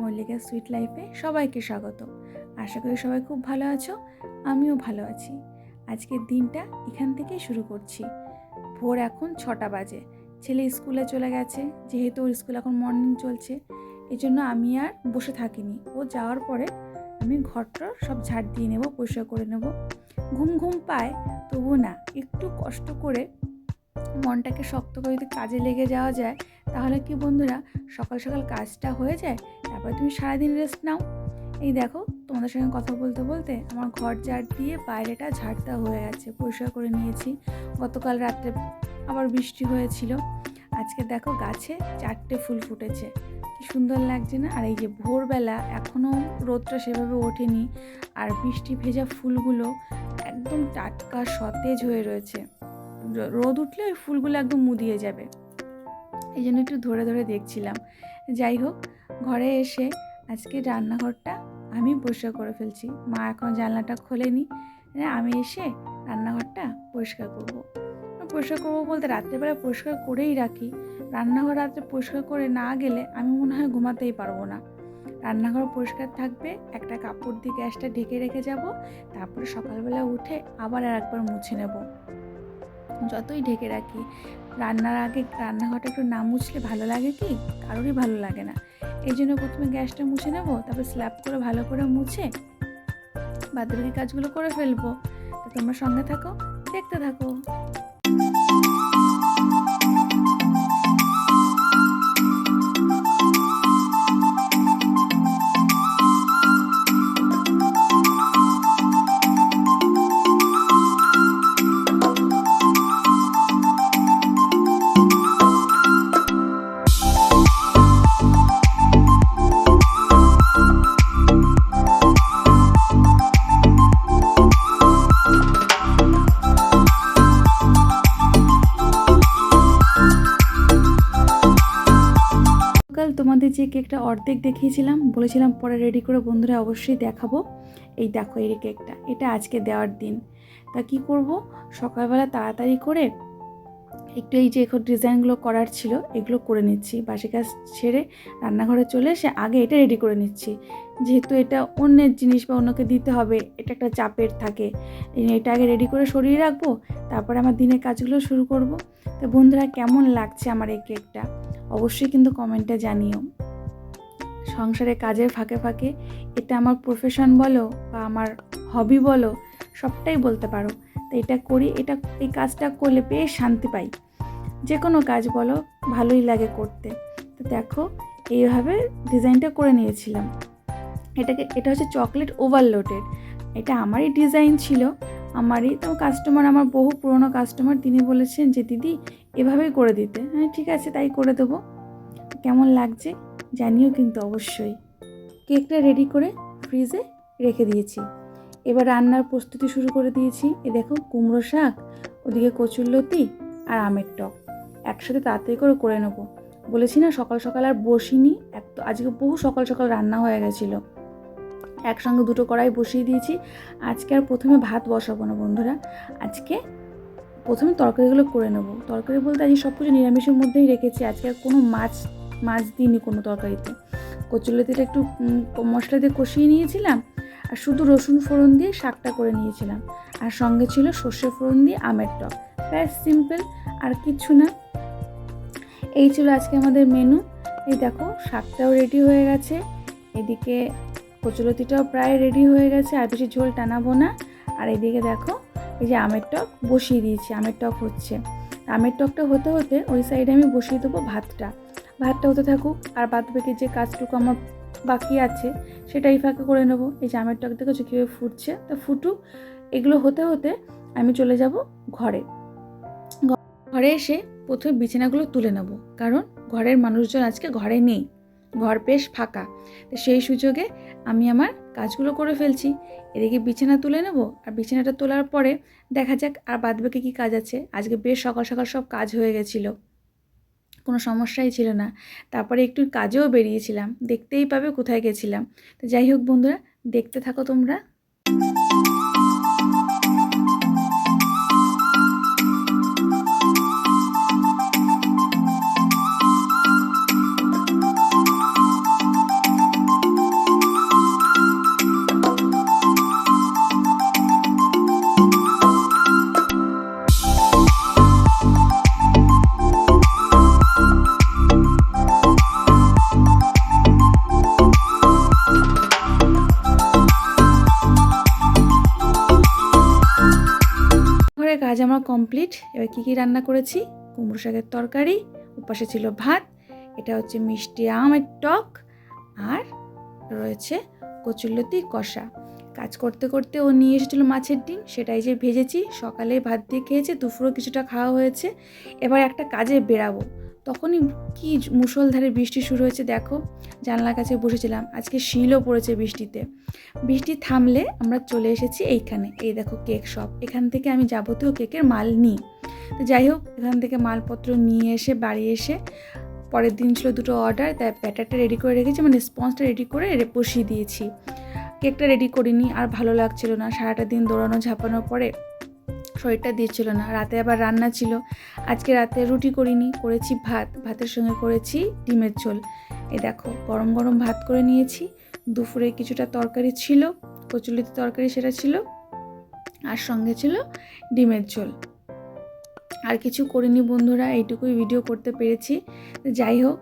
Mallika sweet লাইফে সবাইকে স্বাগত। আশা করি সবাই খুব ভালো আছো, আমিও ভালো আছি। আজকের দিনটা এখান থেকেই শুরু করছি। ভোর এখন ছটা বাজে। ছেলে স্কুলে চলে গেছে, যেহেতু ওর স্কুল এখন মর্নিং চলছে এই জন্য আমি আর বসে থাকিনি। ও যাওয়ার পরে আমি ঘরটা সব ঝাড় দিয়ে নেব, পরিষ্কার করে নেব। ঘুম ঘুম পায় তবু না, একটু কষ্ট করে মনটাকে শক্ত করে যদি কাজে লেগে যাওয়া যায়, তাহলে কি বন্ধুরা, সকাল সকাল কাজটা হয়ে যায়, তারপরে তুমি সারাদিন রেস্ট নাও। এই দেখো, তোমাদের সঙ্গে কথা বলতে বলতে আমার ঘর ঝাড় দিয়ে বাইরেটা ঝাড়টা হয়ে গেছে পরিষ্কার করে নিয়েছি। গতকাল রাত্রে আবার বৃষ্টি হয়েছিল। আজকে দেখো গাছে চারটে ফুল ফুটেছে। কি সুন্দর লাগছে না? আর এই যে ভোরবেলা এখনও রোদটা সেভাবে ওঠেনি, আর বৃষ্টি ভেজা ফুলগুলো একদম টাটকা সতেজ হয়ে রয়েছে। রোদ উঠলে ওই ফুলগুলো একদম মুদিয়ে যাবে। এই জন্য একটু ধরে ধরে দেখছিলাম। যাই হোক ঘরে এসে আজকে রান্নাঘরটা আমি পরিষ্কার করে ফেলছি। মা এখন জানলাটা খোলেনি। হ্যাঁ, আমি এসে রান্নাঘরটা পরিষ্কার করব। পরিষ্কার করব বলতে রাত্রেবেলা পরিষ্কার করেই রাখি। রান্নাঘর রাত্রে পরিষ্কার করে না গেলে আমি মনে হয় ঘুমাতেই পারব না। রান্নাঘর পরিষ্কার থাকবে একটা কাপড় দিয়ে গ্যাসটা ঢেকে রেখে যাব। তারপরে সকালবেলা উঠে আবার আর একবার মুছে নেব। যতই ঢেকে রাখি। রান্নার আগে রান্নাঘরটা একটু না মুছলে ভালো লাগে কি? কারোরই ভালো লাগে না। এই জন্য প্রথমে গ্যাসটা মুছে নেব, তারপর স্ল্যাব করে ভালো করে মুছে বাদবাকি কাজগুলো করে ফেলব। তোমরা সঙ্গে থাকো, দেখতে থাকো। তোমাদের যে কেকটা অর্ধেক দেখিয়েছিলাম, বলেছিলাম পরে রেডি করে বন্ধুরা অবশ্যই দেখাবো। এই দেখো, এই কেকটা এটা আজকে দেওয়ার দিন। তা কি করব? সকালবেলা তাড়াতাড়ি করে একটু এই যে এখন ডিজাইনগুলো করার ছিল, এগুলো করে নিচ্ছি। বাসি কাজ ছেড়ে রান্নাঘরে চলে এসে আগে এটা রেডি করে নিচ্ছি। যেহেতু এটা অন্যের জিনিস বা অন্যকে দিতে হবে, এটা একটা চাপের থাকে। এটা আগে রেডি করে সরিয়ে রাখব, তারপরে আমার দিনের কাজগুলো শুরু করব। তো বন্ধুরা, কেমন লাগছে আমার এই কেকটা? অবশ্যই কিন্তু কমেন্টে জানিও। সংসারে কাজের ফাঁকে ফাঁকে এটা আমার প্রফেশন বলো বা আমার হবি বলো, সবটাই বলতে পারো। তো এটা করি, এটা, এই কাজটা করলে বেশ শান্তি পাই। যে কোনো কাজ বলো, ভালোই লাগে করতে। তো দেখো, এইভাবে ডিজাইনটা করে নিয়েছিলাম। এটাকে, এটা হচ্ছে চকলেট ওভারলোডেড। এটা আমারই ডিজাইন ছিল। আমারই তো কাস্টমার, আমার বহু পুরনো কাস্টমার, তিনি বলেছেন যে, দিদি, এভাবেই করে দিতে। হ্যাঁ ঠিক আছে, তাই করে দেবো। কেমন লাগছে জানিও কিন্তু অবশ্যই। কেকটা রেডি করে ফ্রিজে রেখে দিয়েছি। এবার রান্নার প্রস্তুতি শুরু করে দিয়েছি। এ দেখো, কুমড়ো শাক, ওদিকে কচুরলতি আর আমের টক। একসাথে তাড়াতাড়ি করে করে নেব। বলেছি না, সকাল সকাল আর বসিনি। এক তো আজকে বহু সকাল সকাল রান্না হয়ে গেছিল। একসঙ্গে দুটো কড়াই বসিয়ে দিয়েছি। আজকে আর প্রথমে ভাত বসাবো না বন্ধুরা। আজকে প্রথমে তরকারিগুলো করে নেব। তরকারি বলতে আজকে সব কিছু নিরামিষের মধ্যেই রেখেছি। আজকে আর কোনো মাছ মাছ দিইনি কোনো তরকারিতে। কচুলতিটা একটু মশলা দিয়ে কষিয়ে নিয়েছিলাম। আর শুধু রসুন ফোড়ন দিয়ে শাকটা করে নিয়েছিলাম। আর সঙ্গে ছিল সর্ষে ফোড়ন দিয়ে আমের টক। ব্যাস সিম্পল আর কিচ্ছু না। এই ছিল আজকে আমাদের মেনু এই দেখো, শাকটাও রেডি হয়ে গেছে। এদিকে কচুলতিটাও প্রায় রেডি হয়ে গেছে, আর বেশি ঝোল টানাবো না। আর এদিকে দেখো, এই যে আমের টক বসিয়ে দিয়েছি, আমের টক হচ্ছে। আমের টকটা হতে হতে ওই সাইডে আমি বসিয়ে দেবো ভাতটা। ভাতটা হতে থাকুক, আর বাদ বাকি যে কাজটুকু আমার বাকি আছে, সেটাই ফাঁকা করে নেব। এই যে আমের টক দেখেছ কীভাবে ফুটছে? তা ফুটুক, এগুলো হতে হতে আমি চলে যাব ঘরে। ঘরে এসে প্রথমে বিছানাগুলো তুলে নেব, কারণ ঘরের মানুষজন আজকে ঘরে নেই, ঘর বেশ ফাঁকা। তো সেই সুযোগে আমি আমার কাজগুলো করে ফেলছি। এদিকে বিছানা তুলে নেব, আর বিছানাটা তোলার পরে দেখা যাক আর বাদবাকি কী কাজ আছে। আজকে বেশ সকাল সকাল সব কাজ হয়ে গেছিল। কোনো সমস্যাই ছিল না। তারপরে একটু কাজেও বেরিয়েছিলাম, দেখতেই পাবে কোথায় গেছিলাম। তো যাই হোক বন্ধুরা, দেখতে থাকো তোমরা। আমার কমপ্লিট এবার কী কী রান্না করেছি? কুমড়ো শাকের তরকারি উপাসে ছিল ভাত, এটা হচ্ছে মিষ্টি আমের টক, আর রয়েছে কচুরলতি কষা। কাজ করতে করতে ও নিয়ে এসেছিল মাছের ডিম, সেটাই যে ভেজেছি, সকালে ভাত দিয়ে খেয়েছে, দুপুরও কিছুটা খাওয়া হয়েছে। এবার একটা কাজে বেরাবো। তখনই কি মুষলধারে বৃষ্টি শুরু হয়েছে দেখো। জানলার কাছে বসেছিলাম। আজকে শিলও পড়েছে বৃষ্টিতে। বৃষ্টি থামলে আমরা চলে এসেছি এইখানে। এই দেখো কেক শপ। এখান থেকে আমি যাবতীয় কেকের মাল নিই। তো যাই হোক, এখান থেকে মালপত্র নিয়ে এসে, বাড়ি এসে পরের দিন ছিল দুটো অর্ডার তাই ব্যাটারটা রেডি করে রেখেছি মানে স্পঞ্জটা রেডি করে বসিয়ে দিয়েছি। কেকটা রেডি করিনি, আর ভালো লাগছিল না। সারাটা দিন দৌড়ানো ঝাঁপানোর পরে শরীরটা দিচ্ছিল না। রাতে আবার রান্না ছিল। আজকে রাতে রুটি করিনি, করেছি ভাত। ভাতের সঙ্গে করেছি ডিমের ঝোল। এই দেখো, গরম গরম ভাত করে নিয়েছি। দুপুরে কিছুটা তরকারি ছিল কচুলিতে তরকারি সেটা ছিল, আর সঙ্গে ছিল ডিমের ঝোল। আর কিছু করিনি বন্ধুরা, এইটুকুই ভিডিও করতে পেরেছি। যাই হোক,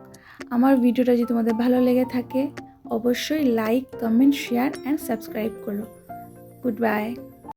আমার ভিডিওটা যদি তোমাদের ভালো লেগে থাকে, অবশ্যই like comment share and subscribe করো। Good bye